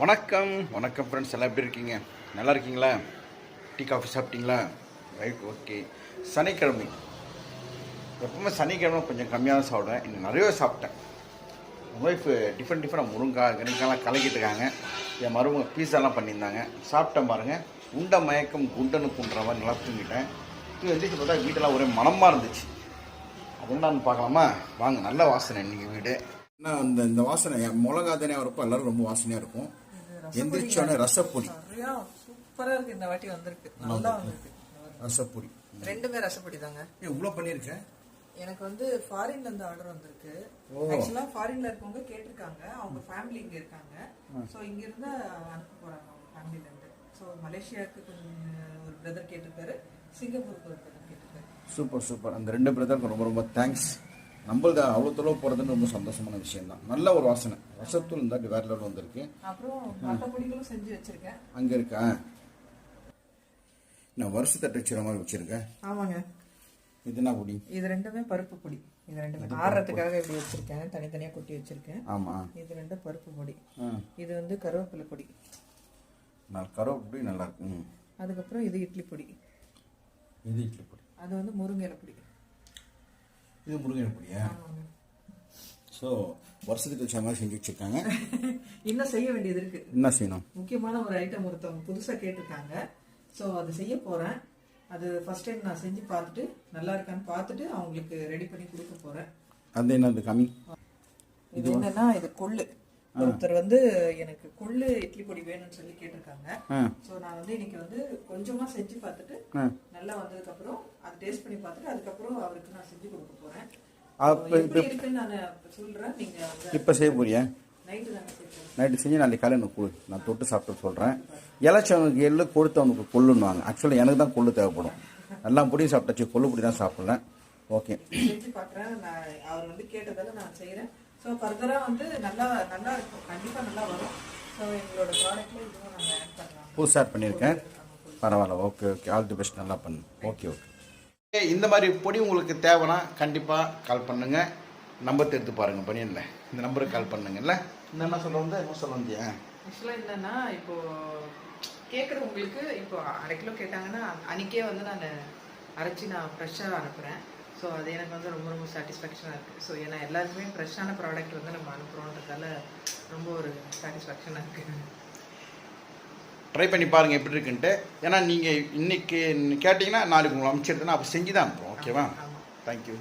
வணக்கம். வணக்கம் ஃப்ரெண்ட்ஸ் எல்லாம் எப்படி இருக்கீங்க? நல்லா இருக்கீங்களா? டீ காஃபி சாப்பிட்டீங்களா? ரைட் ஓகே சனிக்கிழமை. எப்பவுமே சனிக்கிழமை கொஞ்சம் கம்மியாக தான் சாப்பிடுவேன். இன்னும் நிறைய சாப்பிட்டேன். ஒய்ஃப் டிஃப்ரெண்ட் டிஃப்ரெண்ட் முருங்காய் கணிக்காலாம் கலக்கிட்டு இருக்காங்க. என் மருமக பீஸாலாம் பண்ணியிருந்தாங்க. சாப்பிட்டேன் பாருங்கள் உண்டை மயக்கம் குண்டனு குன்ற மாதிரி நல்லா தூங்கிட்டேன். எந்திரிச்சு பார்த்தா வீட்டெல்லாம் ஒரே மனமாக இருந்துச்சு. அது என்னன்னு பார்க்கலாமா? வாங்க நல்ல வாசனை இன்றைக்கி வீடு. ஏன்னா அந்த இந்த வாசனை? என் மிளகா தானே வரப்போ எல்லாரும் ரொம்ப வாசனையாக இருக்கும். எந்திரிச்சோடனே ரசப்பொடி. சூப்பரா இருக்கு. இந்த வாட்டி வந்திருக்கு. நல்லா வந்திருக்கு. ரசப்பொடி. ரெண்டுமே ரசப்படி தாங்க ஏன் இவ்வளோ பண்ணியிருக்கேன் எனக்கு வந்து ஃபாரின்ல இருந்து ஆர்டர் வந்திருக்கு. ஆக்சுவலா ஃபாரின்ல இருக்கவங்க கேட்டிருக்காங்க. அவங்க ஃபேமிலி இங்க இருக்காங்க. சோ இங்க இருந்து அனுப்ப போறாங்க அவங்க ஃபேமிலில இருந்து. சோ மலேசியாவுக்கு கொஞ்சம் ஒரு பிரதர் கேட்டிருக்காரு சிங்கப்பூருக்கு ஒரு பிரதர் கேட்டிருக்காரு சூப்பர் சூப்பர். அந்த ரெண்டு பிரதருக்கு ரொம்ப ரொம்ப தேங்க்ஸ் நம்மளது அவ்வளோ தொலைவு போகிறதுன்னு ரொம்ப சந்தோஷமான விஷயம் தான் நல்ல ஒரு வாசனை. ரசத்தூள் இருந்தால் வேற லெவல் வந்திருக்கு. அப்புறம் மற்ற பொடிகளும் செஞ்சு வச்சிருக்கேன். அங்கே இருக்கா? நான் வருஷத்தட்டு வச்சுற மாதிரி வச்சுருக்கேன். ஆமாங்க. இது என்ன பொடி இது ரெண்டுமே பருப்பு பொடி. இது ரெண்டுமே ஆறுறதுக்காக இப்படி வச்சிருக்கேன். தனித்தனியா கொட்டி வச்சிருக்கேன். ஆமாம் இது ரெண்டு பருப்பு பொடி. இது வந்து கருவேப்பிலை பொடி. நான் கருவேப்பிடி நல்லா இருக்கு. ம். அதுக்கப்புறம் இது இட்லி பொடி. இது இட்லி பொடி. அது வந்து முருங்கை பொடி. இது முருங்கை பொடியா ஸோ வருஷத்துக்கு வச்ச மாதிரி செஞ்சு வச்சுருக்காங்க. இன்னும் செய்ய வேண்டியது இருக்கு. என்ன செய்யணும். முக்கியமான ஒரு ஐட்டம் ஒருத்தவங்க புதுசா கேட்டிருக்காங்க. ஸோ அது செய்ய போறேன். அது ஃபர்ஸ்ட் டைம் நான் செஞ்சு பார்த்துட்டு நல்லா இருக்கான்னு பார்த்துட்டு அவங்களுக்கு ரெடி பண்ணி கொடுக்க போறேன். அது என்னது கம்மி? இது என்னன்னா இது கொள்ளு. ஒருத்தர் வந்து எனக்கு கொள்ளு இட்லி பொடி வேணும்னு சொல்லி கேட்டிருக்காங்க. ஸோ நான் வந்து இன்னைக்கு வந்து கொஞ்சமா செஞ்சு பார்த்துட்டு நல்லா வந்ததுக்கு அப்புறம் அதை டேஸ்ட் பண்ணி பார்த்துட்டு அதுக்கப்புறம் அவருக்கு நான் செஞ்சு கொடுக்க போறேன். இப்போ செய்ய போறியா? நைட்டு செஞ்சு நாளைக்கு காலையில் எனக்கு கொடு. நான் தொட்டு சாப்பிட்டு சொல்கிறேன் இலச்சவனுக்கு எள்ளு கொடுத்தவனுக்கு கொள்ளுன்னுவாங்க. ஆக்சுவலாக எனக்கு தான் கொள்ளு தேவைப்படும். எல்லாம் பொடியும் சாப்பிட்டாச்சு. கொள்ளு பொடி தான் சாப்பிட்றேன் ஓகே செஞ்சு பார்க்குறேன். நான் அவர் வந்து கேட்டதால நான் செய்கிறேன் ஸோ ஃபர்தராக வந்து நல்லா நல்லா இருக்கும். கண்டிப்பாக நல்லா வரும். ஸோ எங்களோட ப்ராடக்ட்ல இதுவும் நாங்கள் ஆட் பண்ணலாம். புதுசாக ஆட் பண்ணியிருக்கேன். பரவாயில்ல. Okay okay all the best நல்லா பண்ணு. ஓகே ஓகே இந்த மாதிரி பொடி உங்களுக்கு தேவைன்னா கண்டிப்பாக கால் பண்ணுங்கள் நம்பர் எடுத்து பாருங்கள் பண்ணிடல இந்த நம்பருக்கு கால் பண்ணுங்கல்ல. இந்த என்ன சொல்ல வந்தேன் என்ன சொல்ல வந்தியா? ஆக்சுவலாக என்னன்னா இப்போ கேட்குறவங்களுக்கு இப்போ அரை கிலோ கேட்டாங்கன்னா அன்னைக்கே வந்து நான் அரைச்சி நான் ஃப்ரெஷ்ஷாக அனுப்புகிறேன் ஸோ அது எனக்கு வந்து ரொம்ப ரொம்ப சாட்டிஸ்ஃபேக்ஷனாக இருக்குது ஸோ ஏன்னா எல்லாருக்குமே ஃப்ரெஷ்ஷான ப்ராடக்ட் வந்து நம்ம அனுப்புகிறோன்றதால ரொம்ப ஒரு சாட்டிஸ்ஃபேக்ஷனாக இருக்குது ட்ரை பண்ணி பாருங்கள் எப்படி இருக்குன்ட்டு. ஏன்னா நீங்கள் இன்னைக்கு கேட்டிங்கன்னா நாளைக்கு உங்களை அனுப்பிச்சிருந்தேன்னா அப்போ செஞ்சு தான் அனுப்புவோம் ஓகேவா? தேங்க்யூ